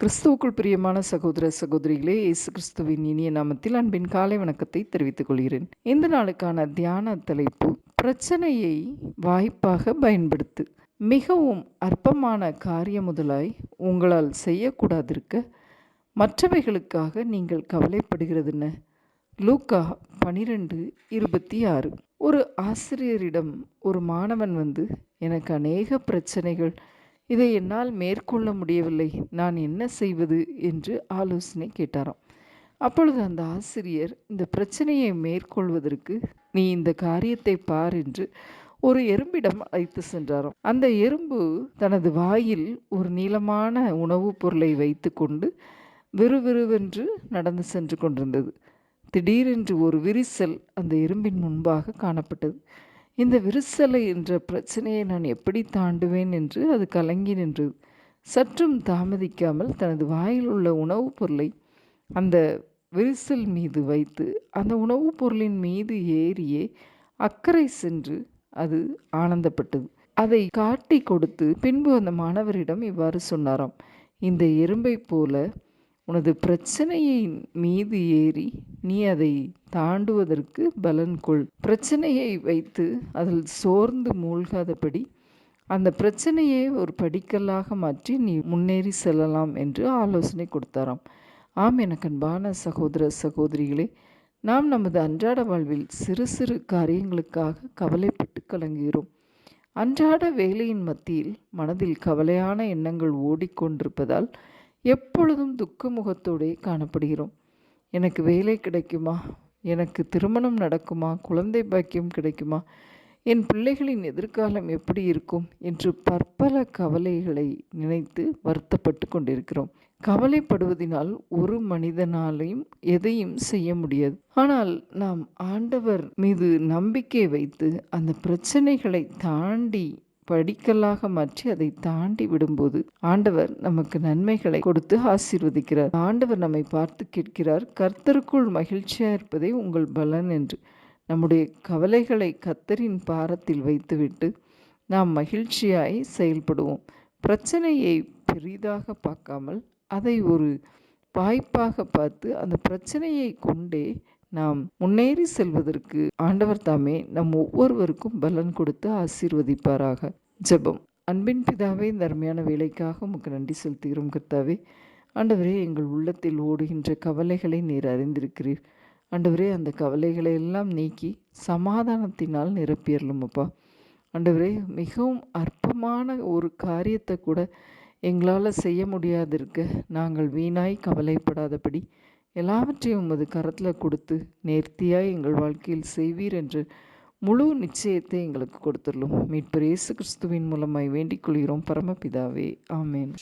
கிறிஸ்துவுக்குள் பிரியமான சகோதர சகோதரிகளே இயேசு கிறிஸ்துவின் இனிய நாமத்தில் அன்பின் காலை வணக்கத்தை தெரிவித்துக் கொள்கிறேன். இந்த நாளுக்கான தியான தலைப்பு பிரச்சனையை வாய்ப்பாக பயன்படுத்து மிகவும் அற்பமான காரியம் முதலாய் உங்களால் செய்யக்கூடாதிருக்க மற்றவைகளுக்காக நீங்கள் கவலைப்படுகிறதுன்னு? லூக்கா பனிரெண்டு இருபத்தி ஆறு. ஒரு ஆசிரியரிடம் ஒரு மாணவன் வந்து எனக்கு அநேக பிரச்சனைகள் இதை என்னால் மேற்கொள்ள முடியவில்லை. நான் என்ன செய்வது? என்று ஆலோசனை கேட்டாராம். அப்பொழுது அந்த ஆசிரியர் இந்த பிரச்சனையை மேற்கொள்வதற்கு நீ இந்த காரியத்தை பார் என்று ஒரு எறும்பிடம் அழைத்து சென்றாராம். அந்த எறும்பு தனது வாயில் ஒரு நீளமான உணவுப் பொருளை வைத்து கொண்டு விறுவிறுவென்று நடந்து சென்று கொண்டிருந்தது. திடீரென்று ஒரு விரிசல் அந்த எறும்பின் முன்பாக காணப்பட்டது. இந்த விரிசலை என்ற பிரச்சனையை நான் எப்படி தாண்டுவேன் என்று அது கலங்கி நின்றது சற்றும் தாமதிக்காமல் தனது வாயில் உள்ள உணவுப் பொருளை அந்த விரிசல் மீது வைத்து அந்த உணவுப் பொருளின் மீது ஏறியே அக்கறை சென்று அது ஆனந்தப்பட்டது. அதை காட்டி கொடுத்து பின்பு அந்த மாணவரிடம் இவ்வாறு சொன்னாராம் இந்த எறும்பை போல உனது பிரச்சனையின் மீது ஏறி நீ அதை தாண்டுவதற்கு பலன் கொள். பிரச்சனையை வைத்து அதில் சோர்ந்து மூழ்காதபடி அந்த பிரச்சனையை ஒரு படிக்கல்லாக மாற்றி நீ முன்னேறி செல்லலாம் என்று ஆலோசனை கொடுத்தாராம். ஆம் எனக்கு அன்பான சகோதர சகோதரிகளே நாம் நமது அன்றாட வாழ்வில் சிறு சிறு காரியங்களுக்காக கவலைப்பட்டு கலங்குகிறோம். அன்றாட வேலையின் மத்தியில் மனதில் கவலையான எண்ணங்கள் ஓடிக்கொண்டிருப்பதால் எப்பொழுதும் துக்க முகத்தோடே காணப்படுகிறோம். எனக்கு வேலை கிடைக்குமா? எனக்கு திருமணம் நடக்குமா? குழந்தை பாக்கியம் கிடைக்குமா? என் பிள்ளைகளின் எதிர்காலம் எப்படி இருக்கும்? என்று பற்பல கவலைகளை நினைத்து வருத்தப்பட்டு கொண்டிருக்கிறோம். கவலைப்படுவதனால் ஒரு மனிதனாலையும் எதையும் செய்ய முடியாது. ஆனால் நாம் ஆண்டவர் மீது நம்பிக்கை வைத்து அந்த பிரச்சனைகளை தாண்டி படிக்கல்லாக மாற்றி அதை தாண்டி விடும்போது ஆண்டவர் நமக்கு நன்மைகளை கொடுத்து ஆசீர்வதிக்கிறார். ஆண்டவர் நம்மை பார்த்து கேட்கிறார் கர்த்தருக்குள் மகிழ்ச்சியாக இருப்பதே உங்கள் பலன் என்று. நம்முடைய கவலைகளை கத்தரின் பாரத்தில் வைத்துவிட்டு நாம் மகிழ்ச்சியாய் செயல்படுவோம். பிரச்சனையை பெரிதாக பார்க்காமல் அதை ஒரு வாய்ப்பாக பார்த்து அந்த பிரச்சனையை கொண்டே நாம் முன்னேறி செல்வதற்கு ஆண்டவர் தாமே நம் ஒவ்வொருவருக்கும் பலன் கொடுத்து ஆசீர்வதிப்பாராக. ஜெபம். அன்பின் பிதாவே இந்த அருமையான வேலைக்காக உமக்கு நன்றி செலுத்துகிறோம் கர்த்தாவே. ஆண்டவரே எங்கள் உள்ளத்தில் ஓடுகின்ற கவலைகளை நீர் அறிந்திருக்கிறீர். ஆண்டவரே அந்த கவலைகளை எல்லாம் நீக்கி சமாதானத்தினால் நிரப்பியறலும் அப்பா. ஆண்டவரே மிகவும் அற்பமான ஒரு காரியத்தை கூட எங்களால் செய்ய முடியாதிருக்க நாங்கள் வீணாய் கவலைப்படாதபடி எல்லாவற்றையும் உமது கரத்தில் கொடுத்து நேர்த்தியாய் எங்கள் வாழ்க்கையில் செய்வீர் என்று முழு நிச்சயத்தை எங்களுக்கு கொடுத்துள்ளோம். மீட்பர் இயேசு கிறிஸ்துவின் மூலமாய் வேண்டிக் கொள்கிறோம். பரமபிதாவே ஆமேன்.